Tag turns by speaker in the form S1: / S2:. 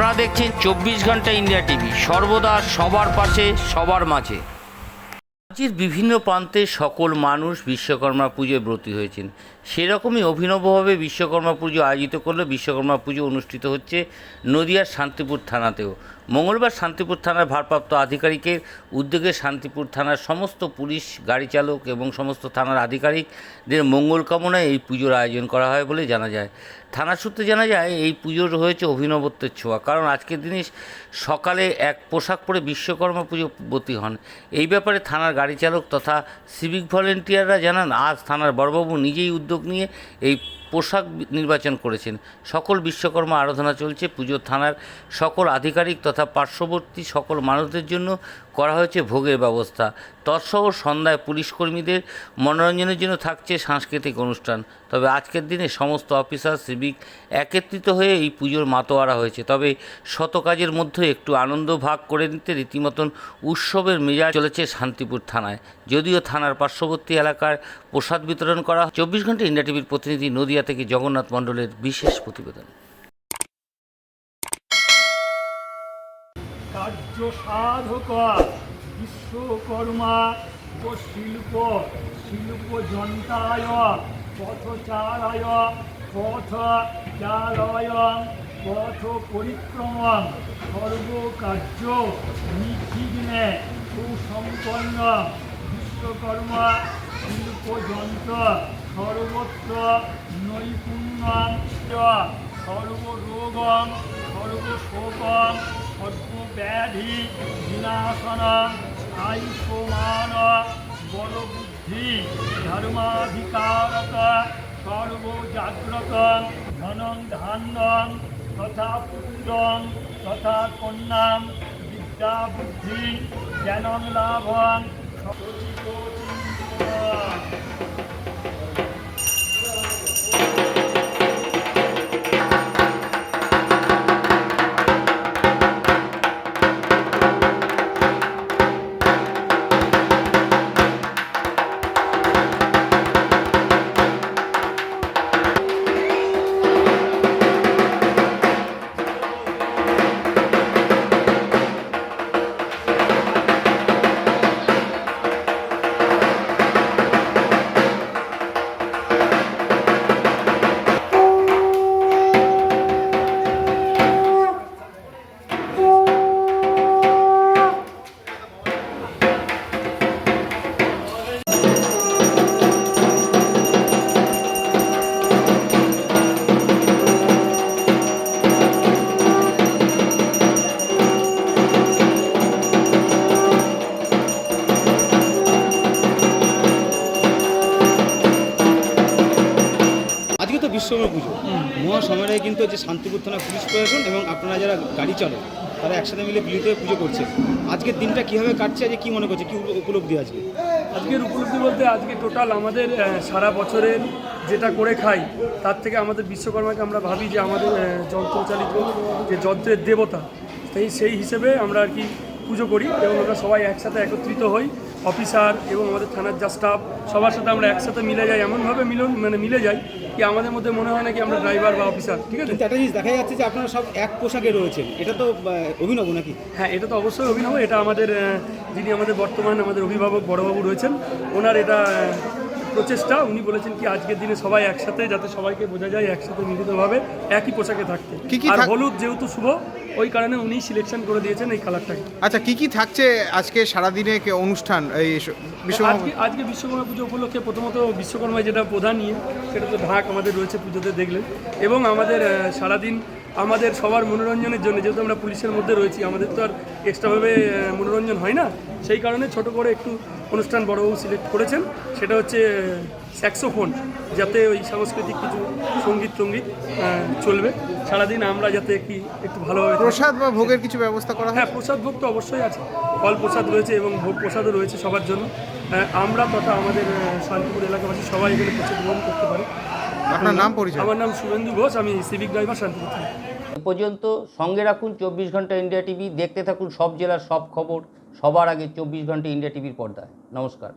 S1: আপনারা দেখছেন চব্বিশ ঘণ্টা ইন্ডিয়া টিভি। সর্বদা সবার পাশে, সবার মাঝে। রাজ্যের বিভিন্ন প্রান্তে সকল মানুষ বিশ্বকর্মা পুজোয় ব্রতী হয়েছেন। সেরকমই অভিনবভাবে বিশ্বকর্মা পুজো আয়োজিত করলে বিশ্বকর্মা পুজো অনুষ্ঠিত হচ্ছে নদিয়ার শান্তিপুর থানাতেও। মঙ্গলবার শান্তিপুর থানার ভারপ্রাপ্ত আধিকারিকের উদ্যোগে শান্তিপুর থানার সমস্ত পুলিশ, গাড়ি চালক এবং সমস্ত থানার আধিকারিকদের মঙ্গল কামনায় এই পুজোর আয়োজন করা হয় বলে জানা যায়। থানা সূত্রে জানা যায়, এই পুজোর হয়েছে অভিনবত্বের ছোঁয়া। কারণ আজকের দিনে সকালে এক পোশাক পরে বিশ্বকর্মা পুজো হন। এই ব্যাপারে থানার গাড়ি চালক তথা সিভিক ভলেন্টিয়াররা জানান, আজ থানার বড়বাবু নিজেই উদ্যোগ নিয়ে এই পোশাক নির্বাচন করেছেন। সকল বিশ্বকর্মা আরাধনা চলছে। পুজোর থানার সকল আধিকারিক তথা পার্শ্ববর্তী সকল মানুষদের জন্য করা হয়েছে ভোগের ব্যবস্থা। তৎসহ সন্ধ্যায় পুলিশ কর্মীদের মনোরঞ্জনের জন্য থাকছে সাংস্কৃতিক অনুষ্ঠান। তবে আজকের দিনে সমস্ত অফিসার, সিভিক একত্রিত হয়ে এই পুজোর মাতোয়ারা হয়েছে। তবে শত কাজের মধ্যে একটু আনন্দ ভাগ করে নিতে রীতিমতন উৎসবের মেজাজ চলেছে শান্তিপুর থানায়। যদিও থানার পার্শ্ববর্তী এলাকার প্রসাদ বিতরণ করা চব্বিশ ঘণ্টা ইন্ডিয়া টিভির প্রতিনিধি নদিয়া থেকে জগন্নাথ মণ্ডলের বিশেষ প্রতিবেদন।
S2: কার্য সাধক বিশ্বকর্মা ও শিল্প শিল্প জন্তায় পথচারায় পথ চালয় পথ পরিক্রম সর্বকার্য নির্বিঘ্নে সুসম্পন্ন, বিশ্বকর্মা শিল্প যন্ত্র সর্বত্র নৈপুণ্য সর্বরোগম, সর্বশোকম সর্বব্যাধি বিনাশন, আয়ুষ্মান, বলবুদ্ধি, ধর্মাধিকারত, সর্বজাগ্রত, ধনং ধান্যং, তথা পুত্রং, তথা কন্যাম বিদ্যা বুদ্ধি জ্ঞানং লাভং
S3: আজকে বিশ্বকর্মা পুজো। মহাসমারোহে কিন্তু যে শান্তিপুর থানা পুলিশ প্রশাসন এবং আপনারা যারা গাড়ি চালক, তারা একসাথে মিলে মিলিত হয়ে পুজো করছে। আজকের দিনটা কীভাবে কাটছে আজকে কী মনে করছে? কী উপলব্ধি আজকে?
S2: আজকের উপলব্ধি বলতে আজকে টোটাল আমাদের সারা বছরের যেটা করে খাই, তার থেকে আমাদের বিশ্বকর্মাকে আমরা ভাবি যে আমাদের যন্ত্রচালিত যে যন্ত্রের দেবতা, সেই সেই হিসেবে আমরা আর কি পুজো করি এবং আমরা সবাই একসাথে একত্রিত হই। অফিসার এবং আমাদের থানার যা স্টাফ সবার সাথে আমরা একসাথে মিলে যাই, এমনভাবে মিলন মানে মিলে যাই কি আমাদের মধ্যে মনে হয় না কি আমরা ড্রাইভার বা অফিসার ঠিক আছে?
S3: একটা জিনিস দেখা যাচ্ছে যে আপনারা সব এক পোশাকে রয়েছেন। এটা তো অভিনব নাকি?
S2: হ্যাঁ এটা তো অবশ্যই অভিনব। এটা আমাদের যিনি আমাদের বর্তমান আমাদের অভিভাবক বড়বাবু রয়েছেন ওনার এটা প্রচেষ্টা উনি বলেছেন কি আজকের দিনে সবাই একসাথে যাতে সবাইকে বোঝা যায় একসাথে মিলিতভাবে একই পোশাকে থাকতে।
S4: কি কি
S2: আর
S4: থাক-
S2: হলুদ যেহেতু শুভ ওই কারণে উনি সিলেকশন করে দিয়েছেন এই কালারটাকে
S4: আচ্ছা কি কি থাকছে আজকে সারাদিনে কে অনুষ্ঠান এই স- বিশ্বকর্মা
S2: আজকে আজকে বিশ্বকর্মা পুজো উপলক্ষে প্রথমত বিশ্বকর্মা যেটা প্রধান নিয়ে সেটা তো ঢাক আমাদের রয়েছে পুজোতে দেখলেন। এবং আমাদের আহ, সারাদিন আমাদের সবার মনোরঞ্জনের জন্য যেহেতু আমরা পুলিশের মধ্যে রয়েছি আমাদের তো আর এক্সট্রাভাবে মনোরঞ্জন হয় না। সেই কারণে ছোট করে একটু অনুষ্ঠান বড়বাবু সিলেক্ট করেছেন। সেটা হচ্ছে স্যাক্সোফোন যাতে ওই সাংস্কৃতিক কিছু সংগীত টঙ্গীত চলবে। সারাদিন আমরা যাতে কি একটু ভালোভাবে
S4: প্রসাদ বা ভোগের কিছু ব্যবস্থা করা হ্যাঁ?
S2: প্রসাদ ভোগ তো অবশ্যই আছে। ফল প্রসাদ রয়েছে এবং ভোগ প্রসাদও রয়েছে সবার জন্য। আমরা তথা আমাদের শান্তিপুর এলাকাবাসী সবাই এখানে প্রসাদ গ্রহণ করতে পারে।
S4: আপনার নাম পরিচয়?
S2: আমার নাম শুভেন্দু ঘোষ আমি সিভিক ড্রাইভার শান্তিপুর
S1: এ পর্যন্ত সঙ্গে রাখুন চব্বিশ ঘণ্টা ইন্ডিয়া টিভি দেখতে থাকুন সব জেলার সব খবর সবার আগে চব্বিশ ঘণ্টা ইন্ডিয়া টিভির পর্দায়। নমস্কার।